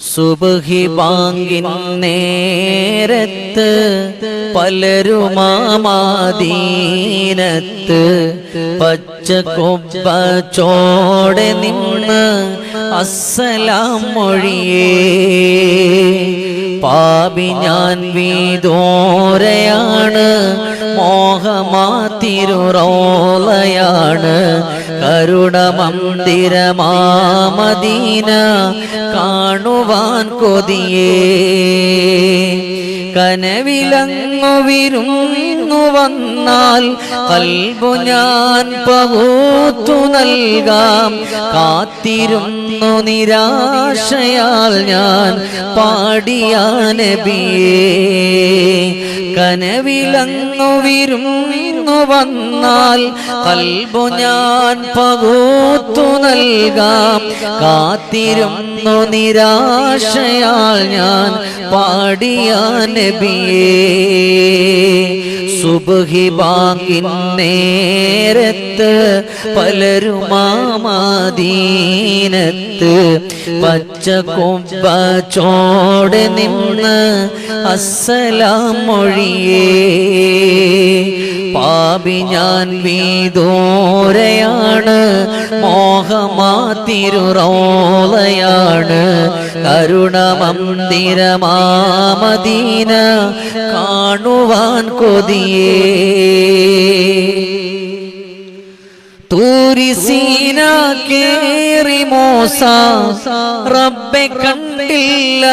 സുബഹി ബാങ്കിൻ നേരത്ത് പലരുമാമാദീനത്ത് പച്ച കൊമ്പ ചോടെ നിന്ന് അസ്സലാം മൊഴിയേ. പാപി ഞാൻ വീതോരയാണ് മോഹമാത്തിരുറോളയാണ് കരുണമന്ദിരമാമദീന കാണുവാൻ കൊതിയേ. കനവിലങ്ങു വിരുന്നു വന്നാൽ കൽബു ഞാൻ പകൂത്തു നൽകാം. കാത്തിരുന്നു നിരാശയാൽ ഞാൻ പാടിയ നബിയേ. കനവിലങ്ങു വിരുന്നു വന്നാൽ കൽബു ഞാൻ പകൂത്തു നൽകാം. കാത്തിരുന്നു നിരാശയാൽ ഞാൻ പാടിയ നബിയേ. സുബഹി ബാങ്കിൻ നേരത്ത് പലരുമാമാദീനത്ത് പച്ച കൊമ്പ ചോടെ നിന്ന് അസ്സലാം മൊഴിയേ പാപി ഞാൻ വീതോരയാണ് മോഹമാതിരുറോളയാണ്. കരുണമന്ദിരമാമദീന കാണുവാൻ കൊതിയേ. തൂരിസീന കേറി മോസ റബ്ബെ കണ്ടില്ല.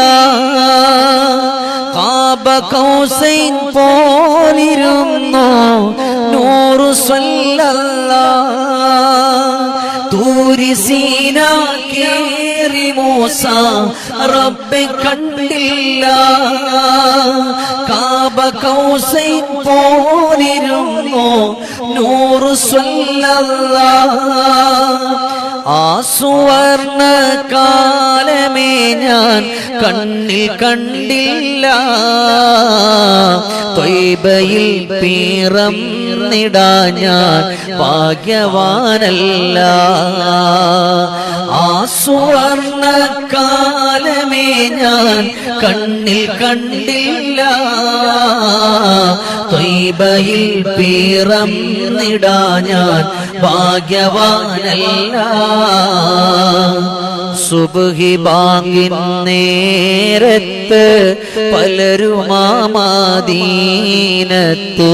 കൗസൈൻ പോലിരുന്നു. നൂറു സ്വല്ലല്ല. തൂരിസീന കേറി മൂസ. റബ്ബെ കണ്ടില്ല. കാബ കൗസൈൻ പോലിരുന്നു. നൂറു സ്വല്ലല്ല. ആ സുവർണ കാലമേ ഞാൻ കണ്ണിൽ കണ്ടില്ല. തൊയ്ബയിൽ പീറം നിടാ ഞാൻ ഭാഗ്യവാനല്ല. ആ സുവർണ കാലമേ ഞാൻ കണ്ണിൽ കണ്ടില്ല. തൊയ്ബയിൽ പീറം നിടാ ഞാൻ ഭാഗ്യവാനല്ല. സുബുഹി ബാങ്കിൻ നേരത്ത് പലരുമാമാദീനത്ത്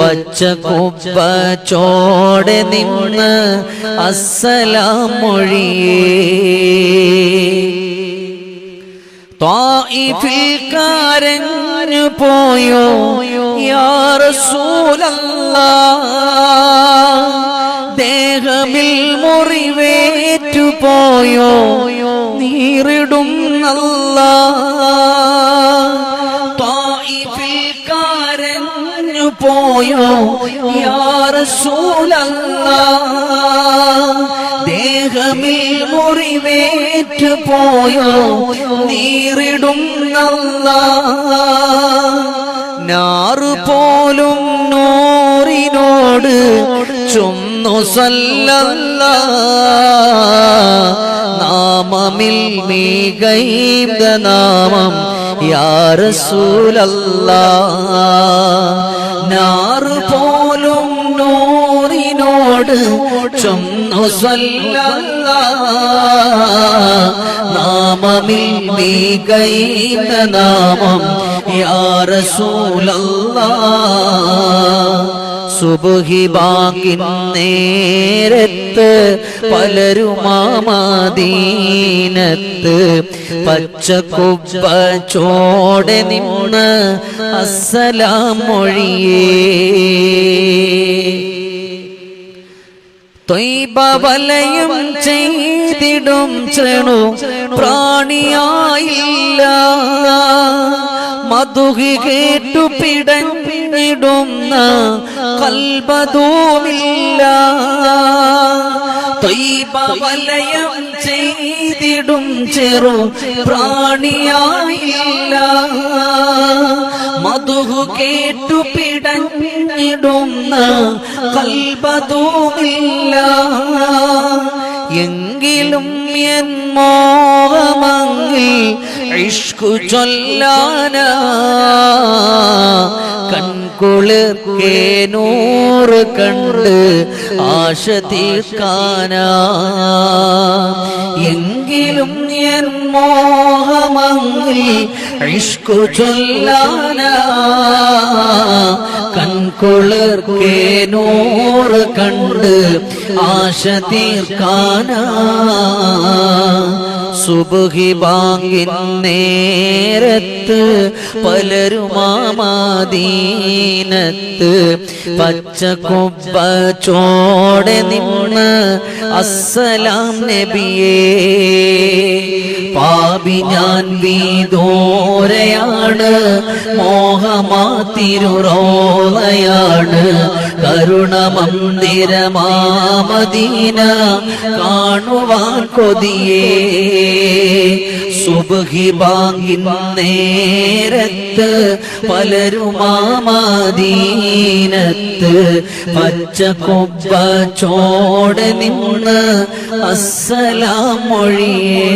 പച്ച കുപ്പ ചോടെ നിന്ന് അസ്സലാം മൊഴിയേ. ത്വായിഫിൽ കാരഞ്ഞു പോയോ? ദേഹമിൽ മുറിവേറ്റു പോയോ? നീറിടും നല്ല ത്വായിഫിൽ പോയോ? യാ റസൂലല്ലാ ദേഹമിൽ മുറിവേറ്റു പോയോ? നീറിടും നല്ല പോലും നൂറിനോട് ചുന്നു സല്ലല്ല. നാമമിൽ മികൈത നാമം യാറസൂലല്ല നാറു പോലും നൂറിനോട് ചുന്നു സല്ലല്ല. നാമമിൽ മികൈത നാമം സുബഹി ബാങ്കിൻ നേരത്ത് പലരുമാമദീനത്ത് പച്ച കുപ്പ ചോടെ നിന്ന് അസ്സലാം മൊഴിയേ. ത്വയ്ബ വലയം ചെയ്തിടും ചെണു. പ്രാണിയായില്ല. മധുഹി കേട്ടു പിടഞ്ഞിടുന്ന കൽബതൂമില്ല വലയം ചെയ്തിടും ചെറു പ്രാണിയായില്ല. മധുഹു കേട്ടു പിടഞ്ഞിടുന്ന കൽബതൂമില്ല എങ്കിലും മോഹമങ്ങിൽ ഇഷ്കു ചൊല്ലാന. കൺകുളിർക്കേ നൂറ് കണ്ട് ആശ തീർക്കാന എങ്കിലും എൻ മോഹമങ്ങിൽ ഇഷ്കു ചൊല്ലാന. കൺകുളിർക്കേ നൂറ് കണ്ട് ആശ തീർക്കാനാ സുബുഹി ബാങ്കിൻ നേരത്ത് പലരുമാമാദീനത്ത് പച്ച കുബ്ബ ചോടെ നിന്ന് അസ്സലാം നബിയേ പാപി ഞാൻ വീതോരയാണ് മോഹമാത്തിരുറോളയാണ് കരുണമന്ദിരമാമദീന കാണുവാൻ കൊതിയേ. സുബഹി ബാങ്കി നേരത്ത് പലരുമാമദീനത്ത് പച്ച കൊബ്ബ ചോടെ നിന്ന് അസ്സലാം മൊഴിയേ